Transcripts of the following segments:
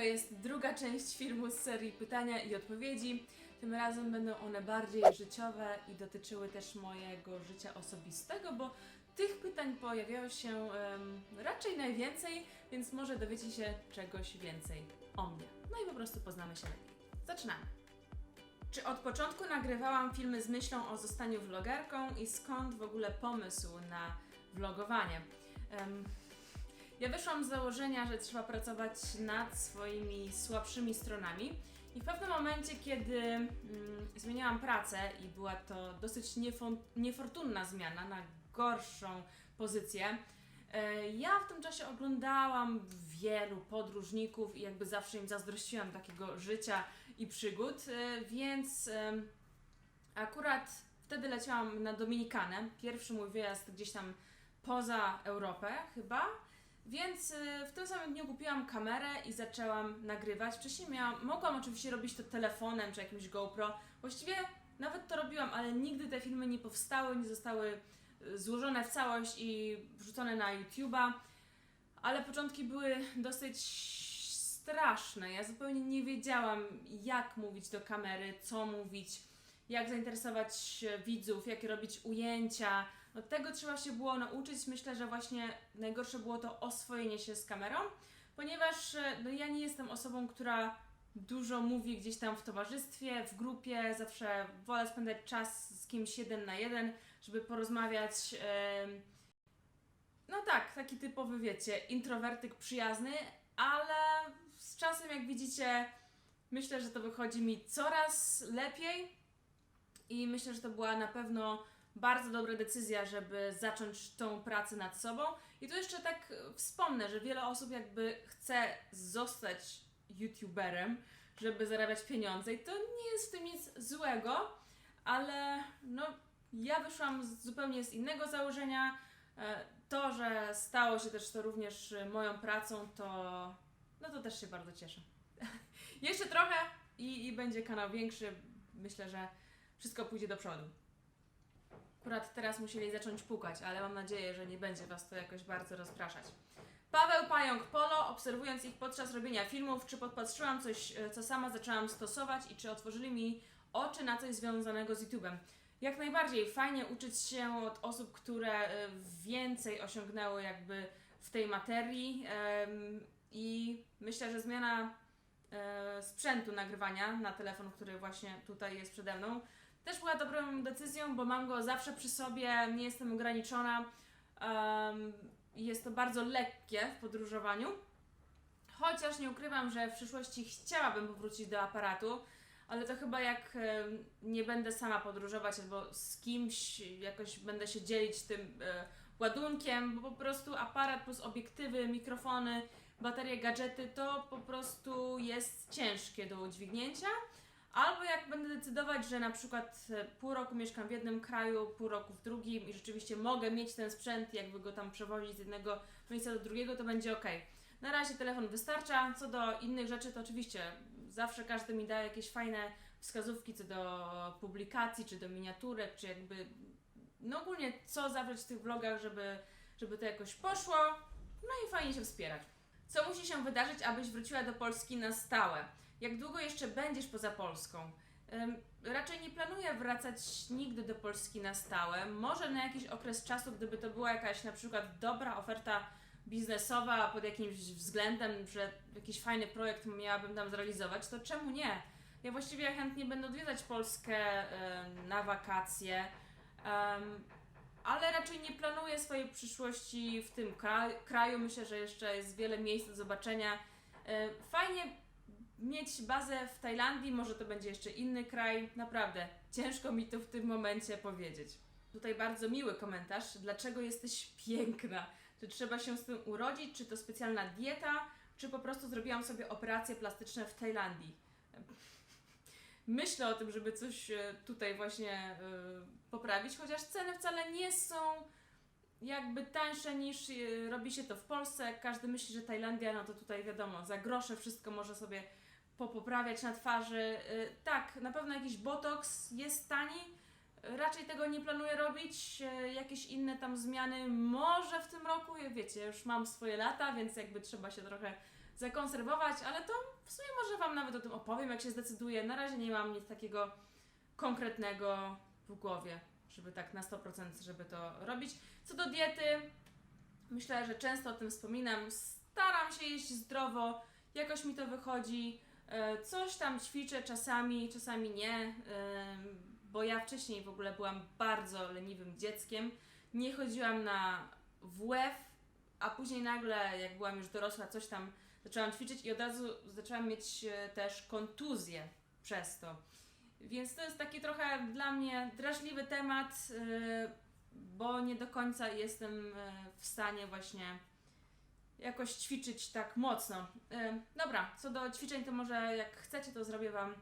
To jest druga część filmu z serii pytania i odpowiedzi. Tym razem będą one bardziej życiowe i dotyczyły też mojego życia osobistego, bo tych pytań pojawiało się em, raczej najwięcej, więc może dowiecie się czegoś więcej o mnie. No i po prostu poznamy się lepiej. Zaczynamy. Czy od początku nagrywałam filmy z myślą o zostaniu vlogerką i skąd w ogóle pomysł na vlogowanie? Em, ja wyszłam z założenia, że trzeba pracować nad swoimi słabszymi stronami. I w pewnym momencie, kiedy mm, zmieniałam pracę i była to dosyć niefortunna zmiana na gorszą pozycję, e, ja w tym czasie oglądałam wielu podróżników i jakby zawsze im zazdrościłam takiego życia i przygód, e, więc akurat wtedy leciałam na Dominikanę. Pierwszy mój wyjazd gdzieś tam poza Europę chyba. Więc y, w tym samym dniu kupiłam kamerę i zaczęłam nagrywać. Wcześniej miałam, mogłam oczywiście robić to telefonem czy jakimś GoPro. Właściwie nawet to robiłam, ale nigdy te filmy nie powstały, nie zostały y, złożone w całość i wrzucone na YouTube'a. Ale początki były dosyć straszne. Ja zupełnie nie wiedziałam, jak mówić do kamery, co mówić, jak zainteresować widzów, jakie robić ujęcia. No tego trzeba się było nauczyć. Myślę, że właśnie najgorsze było to oswojenie się z kamerą, ponieważ e, no, ja nie jestem osobą, która dużo mówi gdzieś tam w towarzystwie, w grupie. Zawsze wolę spędzać czas z kimś jeden na jeden, żeby porozmawiać. No tak, taki typowy, wiecie, introwertyk przyjazny, ale z czasem, jak widzicie, myślę, że to wychodzi mi coraz lepiej i myślę, że to była na pewno bardzo dobra decyzja, żeby zacząć tą pracę nad sobą. I tu jeszcze tak e, wspomnę, że wiele osób jakby chce zostać youtuberem, żeby zarabiać pieniądze i to nie jest w tym nic złego, ale no ja wyszłam z, zupełnie z innego założenia. E, To, że stało się też to również e, moją pracą, to no to też się bardzo cieszę. Jeszcze trochę i, i będzie kanał większy. Myślę, że wszystko pójdzie do przodu. Akurat teraz musieli zacząć pukać, ale mam nadzieję, że nie będzie Was to jakoś bardzo rozpraszać. Paweł Pająk Polo, obserwując ich podczas robienia filmów, czy podpatrzyłam coś, e, co sama zaczęłam stosować i czy otworzyli mi oczy na coś związanego z YouTube'em. Jak najbardziej fajnie uczyć się od osób, które e, więcej osiągnęły jakby w tej materii i myślę, że zmiana e, sprzętu nagrywania na telefon, który właśnie tutaj jest przede mną, też była dobrą decyzją, bo mam go zawsze przy sobie, nie jestem ograniczona. Um, jest to bardzo lekkie w podróżowaniu. Chociaż nie ukrywam, że w przyszłości chciałabym powrócić do aparatu, ale to chyba jak nie będę sama podróżować albo z kimś jakoś będę się dzielić tym e, ładunkiem, bo po prostu aparat plus obiektywy, mikrofony, baterie, gadżety to po prostu jest ciężkie do udźwignięcia. Albo jak będę decydować, że na przykład e, pół roku mieszkam w jednym kraju, pół roku w drugim i rzeczywiście mogę mieć ten sprzęt, jakby go tam przewozić z jednego miejsca do drugiego, to będzie ok. Na razie telefon wystarcza. Co do innych rzeczy, to oczywiście zawsze każdy mi daje jakieś fajne wskazówki co do publikacji, czy do miniaturek, czy jakby no ogólnie co zawrzeć w tych vlogach, żeby, żeby to jakoś poszło. No i fajnie się wspierać. Co musi się wydarzyć, abyś wróciła do Polski na stałe? Jak długo jeszcze będziesz poza Polską? Raczej nie planuję wracać nigdy do Polski na stałe. Może na jakiś okres czasu, gdyby to była jakaś na przykład dobra oferta biznesowa pod jakimś względem, że jakiś fajny projekt miałabym tam zrealizować, to czemu nie? Ja właściwie chętnie będę odwiedzać Polskę na wakacje, ale raczej nie planuję swojej przyszłości w tym kraju. Myślę, że jeszcze jest wiele miejsc do zobaczenia. Yy, Fajnie mieć bazę w Tajlandii, może to będzie jeszcze inny kraj. Naprawdę, ciężko mi to w tym momencie powiedzieć. Tutaj bardzo miły komentarz. Dlaczego jesteś piękna? Czy trzeba się z tym urodzić? Czy to specjalna dieta? Czy po prostu zrobiłam sobie operacje plastyczne w Tajlandii? Myślę o tym, żeby coś e, tutaj właśnie e, poprawić, chociaż ceny wcale nie są jakby tańsze niż e, robi się to w Polsce. Każdy myśli, że Tajlandia, no to tutaj wiadomo, za grosze wszystko może sobie popoprawiać na twarzy. Y, Tak, na pewno jakiś botoks jest tani, Raczej tego nie planuję robić. E, Jakieś inne tam zmiany może w tym roku. Wiecie, już mam swoje lata, więc jakby trzeba się trochę zakonserwować, ale to w sumie może Wam nawet o tym opowiem, jak się zdecyduję. Na razie nie mam nic takiego konkretnego w głowie, żeby tak na 100% żeby to robić. Co do diety, myślę, że często o tym wspominam. Staram się jeść zdrowo, jakoś mi to wychodzi. E, Coś tam ćwiczę czasami, czasami nie, em, bo ja wcześniej w ogóle byłam bardzo leniwym dzieckiem. Nie chodziłam na WF, a później nagle, jak byłam już dorosła, coś tam zaczęłam ćwiczyć i od razu zaczęłam mieć e, też kontuzję przez to. Więc to jest taki trochę dla mnie drażliwy temat, e, bo nie do końca jestem e, w stanie właśnie jakoś ćwiczyć tak mocno. Dobra, co do ćwiczeń, to może jak chcecie, to zrobię Wam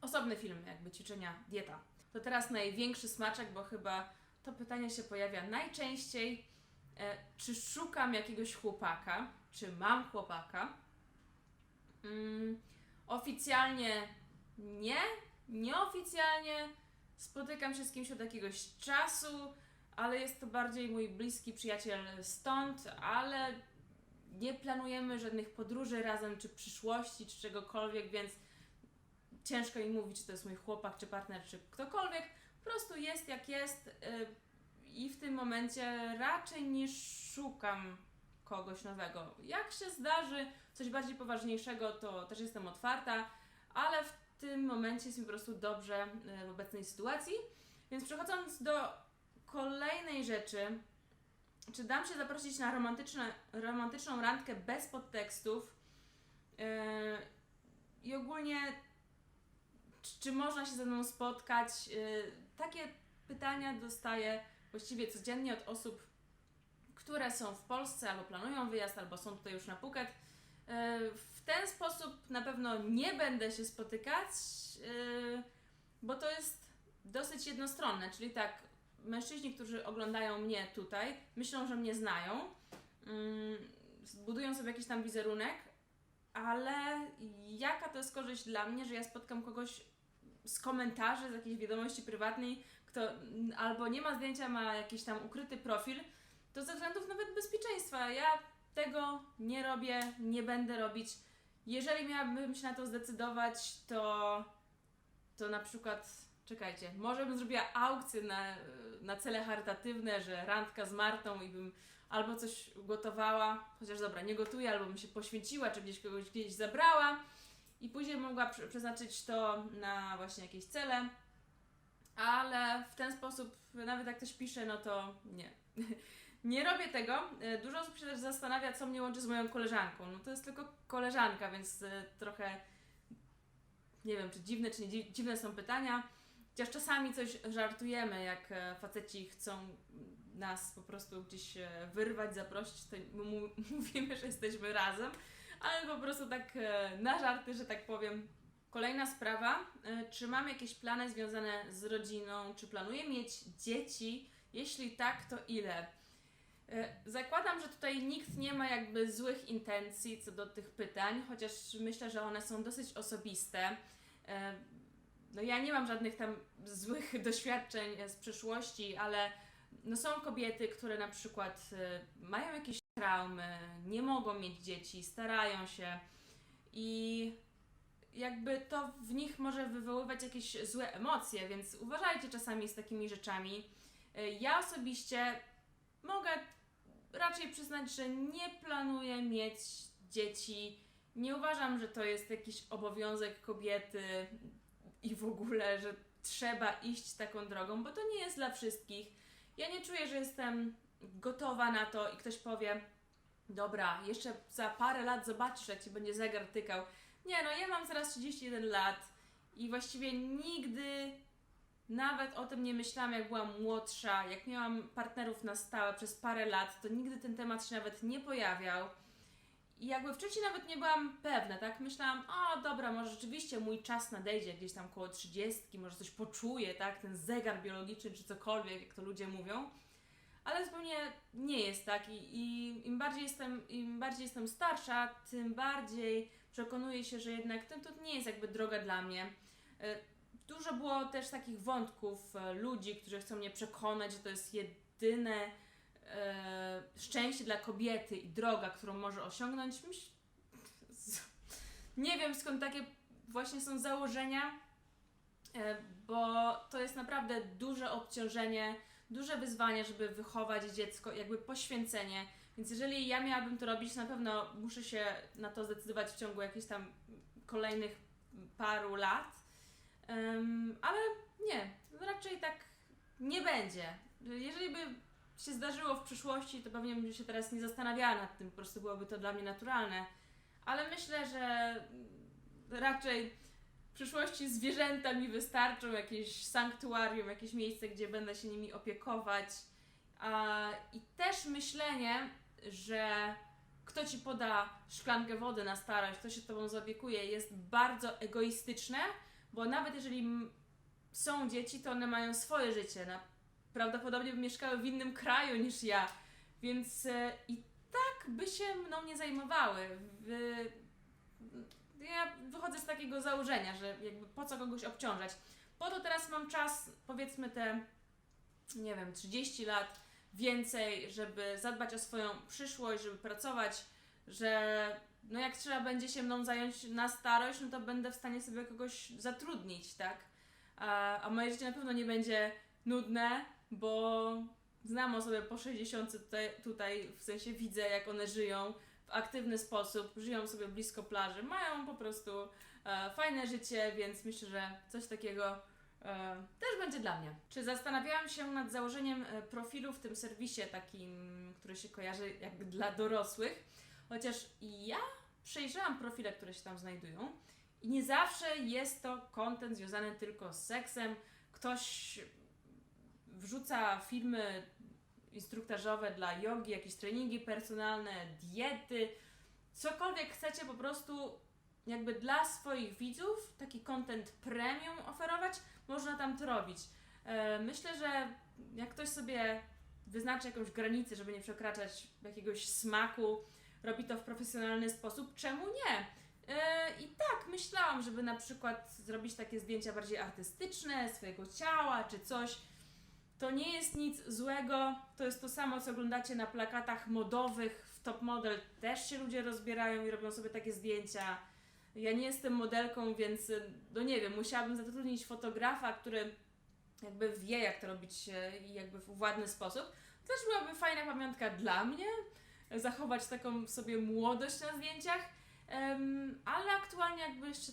osobny film, jakby ćwiczenia dieta. To teraz największy smaczek, bo chyba to pytanie się pojawia najczęściej. E, czy szukam jakiegoś chłopaka? Czy mam chłopaka? Mm, oficjalnie nie. Nieoficjalnie spotykam się z kimś od jakiegoś czasu, ale jest to bardziej mój bliski przyjaciel stąd, ale nie planujemy żadnych podróży razem, czy przyszłości, czy czegokolwiek, więc ciężko mi mówić, czy to jest mój chłopak, czy partner, czy ktokolwiek. Po prostu jest jak jest y, i w tym momencie raczej nie szukam kogoś nowego. Jak się zdarzy coś bardziej poważniejszego, to też jestem otwarta, ale w tym momencie jest mi po prostu dobrze y, w obecnej sytuacji. Więc przechodząc do kolejnej rzeczy, czy dam się zaprosić na romantyczne, romantyczną randkę bez podtekstów yy, i ogólnie czy, czy można się ze mną spotkać? Yy, takie pytania dostaję właściwie codziennie od osób, które są w Polsce albo planują wyjazd, albo są tutaj już na Phuket. Yy, W ten sposób na pewno nie będę się spotykać, bo to jest dosyć jednostronne, czyli tak, mężczyźni, którzy oglądają mnie tutaj, myślą, że mnie znają, mm, budują sobie jakiś tam wizerunek, ale jaka to jest korzyść dla mnie, że ja spotkam kogoś z komentarzy, z jakiejś wiadomości prywatnej, kto albo nie ma zdjęcia, ma jakiś tam ukryty profil, to ze względów nawet bezpieczeństwa. Ja tego nie robię, nie będę robić. Jeżeli miałabym się na to zdecydować, to, to na przykład, czekajcie, może bym zrobiła aukcję na, na cele charytatywne, że randka z Martą i bym albo coś gotowała, chociaż dobra, nie gotuję, albo bym się poświęciła, czy gdzieś kogoś gdzieś zabrała i później mogła prze- przeznaczyć to na właśnie jakieś cele, ale w ten sposób, nawet jak ktoś pisze, no to nie. Nie robię tego. E, Dużo osób się też zastanawia, co mnie łączy z moją koleżanką. No to jest tylko koleżanka, więc e, trochę nie wiem, czy dziwne, czy nie dzi- dziwne są pytania. Chociaż czasami coś żartujemy, jak e, faceci chcą nas po prostu gdzieś e, wyrwać, zaprosić, to mówimy, że jesteśmy razem, ale po prostu tak e, na żarty, że tak powiem. Kolejna sprawa, czy mam jakieś plany związane z rodziną, czy planuję mieć dzieci? Jeśli tak, to ile? Zakładam, że tutaj nikt nie ma jakby złych intencji co do tych pytań, chociaż myślę, że one są dosyć osobiste. No ja nie mam żadnych tam złych doświadczeń e, z przeszłości, ale no są kobiety, które na przykład e, mają jakieś traumy, nie mogą mieć dzieci, starają się i jakby to w nich może wywoływać jakieś złe emocje, więc uważajcie czasami z takimi rzeczami. E, Ja osobiście mogę raczej przyznać, że nie planuję mieć dzieci. Nie uważam, że to jest jakiś obowiązek kobiety i w ogóle, że trzeba iść taką drogą, bo to nie jest dla wszystkich. Ja nie czuję, że jestem gotowa na to i ktoś powie: Dobra, jeszcze za parę lat zobaczysz, jak ci będzie zegar tykał. Nie, no ja mam zaraz 31 lat i właściwie nigdy nawet o tym nie myślałam, jak byłam młodsza, jak miałam partnerów na stałe przez parę lat, to nigdy ten temat się nawet nie pojawiał. I jakby wcześniej nawet nie byłam pewna, tak? Myślałam, o dobra, może rzeczywiście mój czas nadejdzie gdzieś tam koło 30, może coś poczuję, tak? Ten zegar biologiczny czy cokolwiek, jak to ludzie mówią. Ale zupełnie nie jest tak i, i im, bardziej jestem, im bardziej jestem starsza, tym bardziej przekonuję się, że jednak ten to nie jest jakby droga dla mnie. E, dużo było też takich wątków e, ludzi, którzy chcą mnie przekonać, że to jest jedyne e, szczęście dla kobiety i droga, którą może osiągnąć. Nie wiem skąd takie właśnie są założenia, e, bo to jest naprawdę duże obciążenie, duże wyzwanie, żeby wychować dziecko, jakby poświęcenie. Więc jeżeli ja miałabym to robić, na pewno muszę się na to zdecydować w ciągu jakichś tam kolejnych paru lat. Em, ale nie, raczej tak nie będzie. Jeżeli by się zdarzyło w przyszłości, to pewnie bym się teraz nie zastanawiała nad tym, po prostu byłoby to dla mnie naturalne. Ale myślę, że raczej w przyszłości zwierzęta mi wystarczą, jakieś sanktuarium, jakieś miejsce, gdzie będę się nimi opiekować. I też myślenie, że kto ci poda szklankę wody na starość, kto się tobą zaopiekuje, jest bardzo egoistyczne, bo nawet jeżeli są dzieci, to one mają swoje życie. Prawdopodobnie by mieszkały w innym kraju niż ja, więc e, i tak by się mną nie zajmowały. Ja wychodzę z takiego założenia, że jakby po co kogoś obciążać. Po to teraz mam czas, powiedzmy te, nie wiem, 30 lat więcej, żeby zadbać o swoją przyszłość, żeby pracować, że no jak trzeba będzie się mną zająć na starość, no to będę w stanie sobie kogoś zatrudnić, tak? A, a moje życie na pewno nie będzie nudne, bo znam osoby po 60 tutaj, tutaj, w sensie widzę jak one żyją w aktywny sposób, żyją sobie blisko plaży, mają po prostu e, fajne życie, więc myślę, że coś takiego e, też będzie dla mnie. Czy zastanawiałam się nad założeniem e, profilu w tym serwisie takim, który się kojarzy jak dla dorosłych, chociaż ja przejrzałam profile, które się tam znajdują i nie zawsze jest to content związany tylko z seksem. Ktoś wrzuca filmy instruktażowe dla jogi, jakieś treningi personalne, diety, cokolwiek chcecie po prostu jakby dla swoich widzów taki content premium oferować, można tam to robić. E, Myślę, że jak ktoś sobie wyznaczy jakąś granicę, żeby nie przekraczać jakiegoś smaku, robi to w profesjonalny sposób, czemu nie? E, I tak, myślałam, żeby na przykład zrobić takie zdjęcia bardziej artystyczne, swojego ciała czy coś. To nie jest nic złego, to jest to samo, co oglądacie na plakatach modowych, w Top Model też się ludzie rozbierają i robią sobie takie zdjęcia. Ja nie jestem modelką, więc y, no nie wiem, musiałabym zatrudnić fotografa, który jakby wie, jak to robić e, i jakby w ładny sposób. To też byłaby fajna pamiątka dla mnie, zachować taką sobie młodość na zdjęciach, ale aktualnie jakby jeszcze,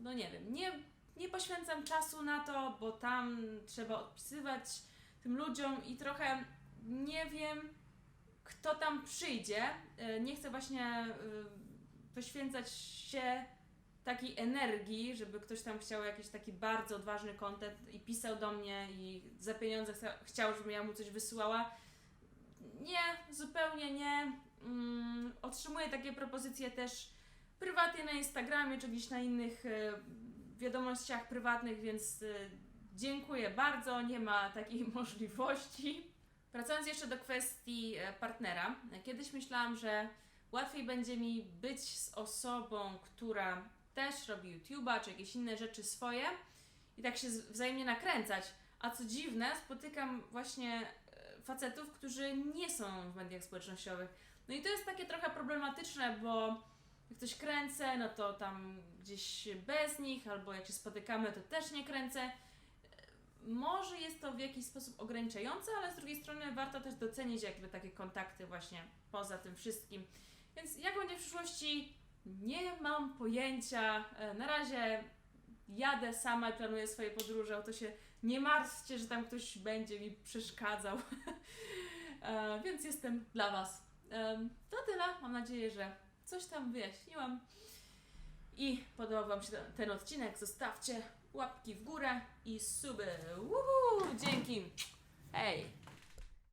no nie wiem, nie, nie poświęcam czasu na to, bo tam trzeba odpisywać tym ludziom i trochę nie wiem, kto tam przyjdzie. E, Nie chcę właśnie e, poświęcać się takiej energii, żeby ktoś tam chciał jakiś taki bardzo odważny content i pisał do mnie i za pieniądze chcia- chciał, żebym ja mu coś wysyłała. Nie, zupełnie nie. Mm, otrzymuję takie propozycje też prywatnie na Instagramie czy gdzieś na innych e, wiadomościach prywatnych, więc dziękuję bardzo, nie ma takiej możliwości. Wracając jeszcze do kwestii e, partnera, kiedyś myślałam, że łatwiej będzie mi być z osobą, która też robi YouTube'a czy jakieś inne rzeczy swoje i tak się wzajemnie nakręcać. A co dziwne, spotykam właśnie e, facetów, którzy nie są w mediach społecznościowych. No i to jest takie trochę problematyczne, bo jak coś kręcę, no to tam gdzieś bez nich, albo jak się spotykamy, to też nie kręcę. E, Może jest to w jakiś sposób ograniczające, ale z drugiej strony warto też docenić jakby takie kontakty właśnie poza tym wszystkim. Więc jak będzie w przyszłości, nie mam pojęcia. E, Na razie jadę sama i planuję swoje podróże, o to się nie martwcie, że tam ktoś będzie mi przeszkadzał. E, Więc jestem dla Was. Em, To tyle. Mam nadzieję, że coś tam wyjaśniłam. I podobał Wam się ten odcinek. Zostawcie łapki w górę i suby. Uhu, dzięki. Hej!